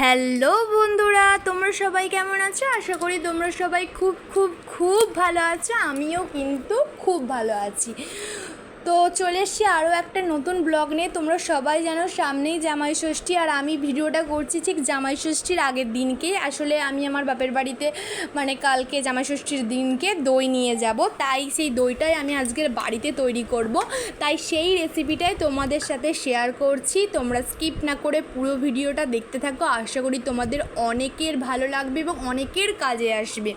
Hello বন্ধুরা, তোমরা সবাই কেমন আছো? আশা করি তোমরা সবাই খুব খুব খুব ভালো আছো। আমিও কিন্তু খুব ভালো আছি। তো চলে এসছি আরও একটা নতুন ব্লগ নিয়ে। তোমরা সবাই জানো সামনেই জামাই ষষ্ঠী আর আমি ভিডিওটা করছি ঠিক জামাই ষষ্ঠীর আগের দিনকেই। আসলে আমি আমার বাপের বাড়িতে মানে কালকে জামাই ষষ্ঠীর দিনকে দই নিয়ে যাব। তাই সেই দইটাই আমি আজকের বাড়িতে তৈরি করব। তাই সেই রেসিপিটাই তোমাদের সাথে শেয়ার করছি। তোমরা স্কিপ না করে পুরো ভিডিওটা দেখতে থাকো। আশা করি তোমাদের অনেকের ভালো লাগবে এবং অনেকের কাজে আসবে।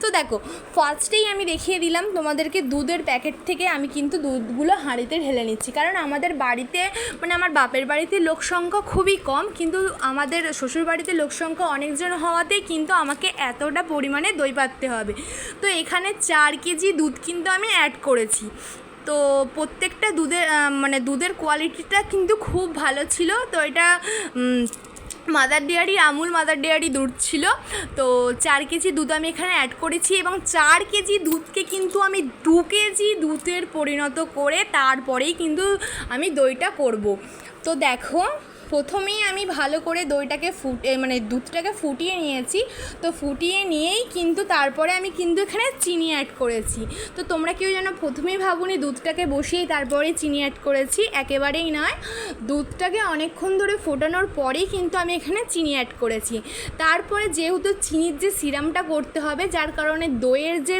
তো দেখো ফার্স্টেই আমি দেখিয়ে দিলাম তোমাদেরকে দুধের প্যাকেট থেকে। আমি কিন্তু দুধগুলো হাঁড়িতে ঢেলে নিচ্ছি। কারণ আমাদের বাড়িতে মানে আমার বাপের বাড়িতে লোক সংখ্যা খুবই কম, কিন্তু আমাদের শ্বশুর বাড়িতে লোক সংখ্যা অনেকজন হওয়াতেই কিন্তু আমাকে এতটা পরিমাণে দই পাততে হবে। তো এখানে চার কেজি দুধ কিন্তু আমি অ্যাড করেছি। তো প্রত্যেকটা দুধের মানে দুধের কোয়ালিটিটা কিন্তু খুব ভালো ছিল। তো এটা Mother Dairy Amul Mother Dairy দুধ ছিল। তো চার কেজি দুধ আমি এখানে অ্যাড করেছি এবং চার কেজি দুধকে কিন্তু আমি দু কেজি দুধের পরিণত করে তারপরেই কিন্তু আমি দইটা করব। তো দেখো প্রথমেই আমি ভালো করে দইটাকে ফুটে মানে দুধটাকে ফুটিয়ে নিয়েছি। তো ফুটিয়ে নিয়েই কিন্তু তারপরে আমি কিন্তু এখানে চিনি অ্যাড করেছি। তো তোমরা কেউ যেন প্রথমেই ভাবুনি দুধটাকে বসিয়েই তারপরে চিনি অ্যাড করেছি, একেবারেই নয়। দুধটাকে অনেকক্ষণ ধরে ফোটানোর পরেই কিন্তু আমি এখানে চিনি অ্যাড করেছি। তারপরে যেহেতু চিনির যে সিরামটা করতে হবে, যার কারণে দইয়ের যে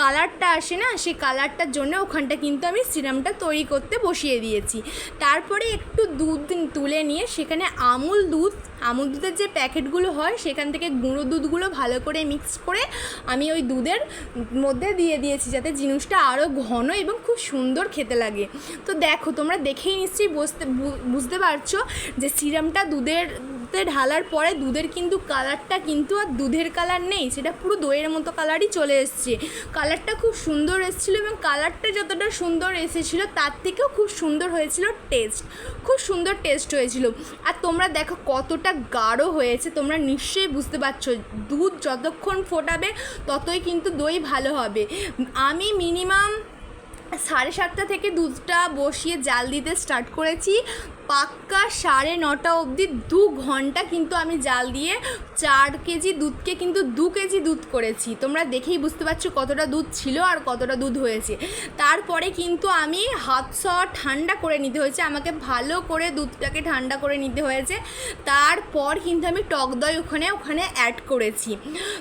কালারটা আসে না, সেই কালারটার জন্য ওখানটা কিন্তু আমি সিরামটা তৈরি করতে বসিয়ে দিয়েছি। তারপরে একটু দুধ তুলে নিয়ে সেখানে আমুল দুধ, আমুল দুধের যে প্যাকেটগুলো হয় সেখান থেকে গুঁড়ো দুধগুলো ভালো করে মিক্স করে আমি ওই দুধের মধ্যে দিয়ে দিয়েছি যাতে জিনিসটা আরও ঘন এবং খুব সুন্দর খেতে লাগে। তো দেখো তোমরা দেখেই নিশ্চয়ই বুঝতে বুঝতে পারছ যে সিরামটা দুধের তে ঢালার পরে দুধের কিন্তু কালারটা কিন্তু আর দুধের কালার নেই, সেটা পুরো দইয়ের মতো কালারই চলে এসছে। কালারটা খুব সুন্দর এসেছিল এবং কালারটা যতটা সুন্দর এসেছিল, তার থেকেও খুব সুন্দর হয়েছিল টেস্ট খুব সুন্দর টেস্ট হয়েছিল। আর তোমরা দেখো কতটা গাঢ় হয়েছে, তোমরা নিশ্চয়ই বুঝতে পারছ। দুধ যতক্ষণ ফোটাবে, ততই কিন্তু দই ভালো হবে। আমি মিনিমাম সাড়ে সাতটা থেকে দুধটা বসিয়ে জাল দিতে স্টার্ট করেছি। পাক্কা সাড়ে নটা অবধি দু ঘণ্টা কিন্তু আমি জাল দিয়ে চার কেজি দুধকে কিন্তু দু কেজি দুধ করেছি। তোমরা দেখেই বুঝতে পারছ কতটা দুধ ছিল আর কতটা দুধ হয়েছে। তারপরে কিন্তু আমি হাত ছ ঠান্ডা করে নিতে হয়েছে, আমাকে ভালো করে দুধটাকে ঠান্ডা করে নিতে হয়েছে। তারপর কিন্তু আমি টক দই ওখানে ওখানে অ্যাড করেছি।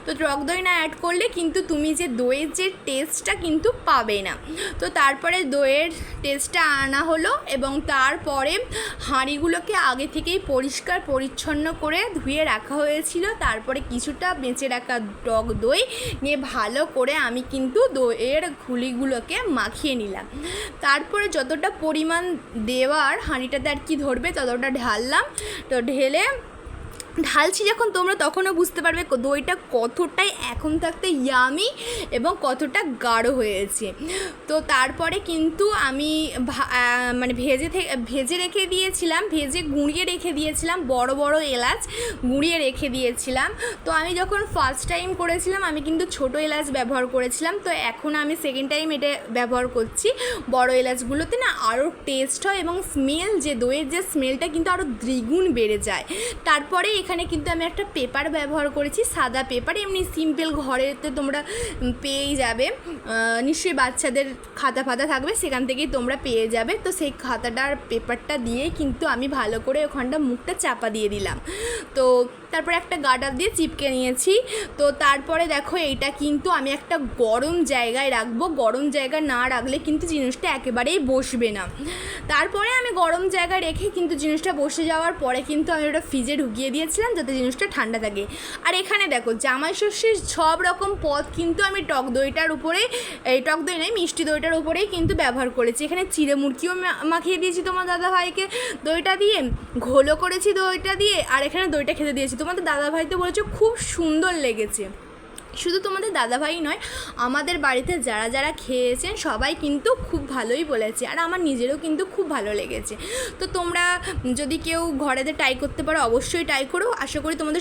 তো টক দই না অ্যাড করলে কিন্তু তুমি যে দইয়ের যে টেস্টটা কিন্তু পাবে না। তো তারপরে দইয়ের টেস্টটা আনা হলো এবং তারপরে হাঁড়িগুলোকে আগে থেকেই পরিষ্কার, পরিচ্ছন্ন করে ধুয়ে রাখা হয়েছিল। তারপরে কিছুটা বেঁচে রাখা টক দই নিয়ে ভালো করে আমি কিন্তু দইয়ের খুলিগুলোকে মাখিয়ে নিলাম। তারপরে যতটা পরিমাণ দেওয়ার হাঁড়িটাতে আর কি ধরবে ততটা ঢাললাম। তো ঢেলে ঢালছি যখন তোমরা তখনও বুঝতে পারবে দইটা কতটাই এখন থাকতে ইয়ামি এবং কতটা গাঢ় হয়েছে। তো তারপরে কিন্তু আমি মানে ভেজে ভেজে রেখে দিয়েছিলাম, ভেজে গুঁড়িয়ে রেখে দিয়েছিলাম, বড় বড় এলাচ গুঁড়িয়ে রেখে দিয়েছিলাম। তো আমি যখন ফার্স্ট টাইম করেছিলাম, আমি কিন্তু ছোট এলাচ ব্যবহার করেছিলাম। তো এখন আমি সেকেন্ড টাইম এটা ব্যবহার করছি। বড় এলাচগুলোতে না আরও টেস্ট হয় এবং স্মেল যে দইয়ের যে স্মেলটা কিন্তু আরও দ্বিগুণ বেড়ে যায়। তারপরে এখানে কিন্তু আমি একটা পেপার ব্যবহার করেছি, সাদা পেপার, এমনি সিম্পল ঘরেতে তোমরা পেয়েই যাবে। নিশ্চয়ই বাচ্চাদের খাতা ফাতা থাকবে, সেখান থেকেই তোমরা পেয়ে যাবে। তো সেই খাতাটার পেপারটা দিয়ে কিন্তু আমি ভালো করে ওখানটা মুখটা চাপা দিয়ে দিলাম। তো তারপরে একটা গার্ডার দিয়ে চিপকে নিয়েছি। তো তারপরে দেখো এইটা কিন্তু আমি একটা গরম জায়গায় রাখব। গরম জায়গা না রাখলে কিন্তু জিনিসটা একেবারেই বসবে না। তারপরে আমি গরম জায়গায় রেখে কিন্তু জিনিসটা বসে যাওয়ার পরে কিন্তু আমি ওটা ফ্রিজে ঢুকিয়ে দিয়েছিলাম যাতে জিনিসটা ঠান্ডা থাকে। আর এখানে দেখো জামাই ষষ্ঠীর সব রকম পদ কিন্তু আমি টক দইটার উপরে, এই টক দই নয়, মিষ্টি দইটার উপরেই কিন্তু ব্যবহার করেছি। এখানে চিড়ে মুরগিও মাখিয়ে দিয়েছি তোমার দাদা ভাইকে দইটা দিয়ে ঘোলো করেছি দইটা দিয়ে, আর এখানে দইটা খেতে দিয়েছি তোমাদের দাদা ভাই তো বলেছ খুব সুন্দর লেগেছে। শুধু তোমাদের দাদাভাই নয়, আমাদের বাড়িতে যারা যারা খেয়েছেন সবাই কিন্তু খুব ভালোই বলেছে আর আমার নিজেরও কিন্তু খুব ভালো লেগেছে। তো তোমরা যদি কেউ ঘরেতে ট্রাই করতে পারো, অবশ্যই ট্রাই করো। আশা করি তোমাদের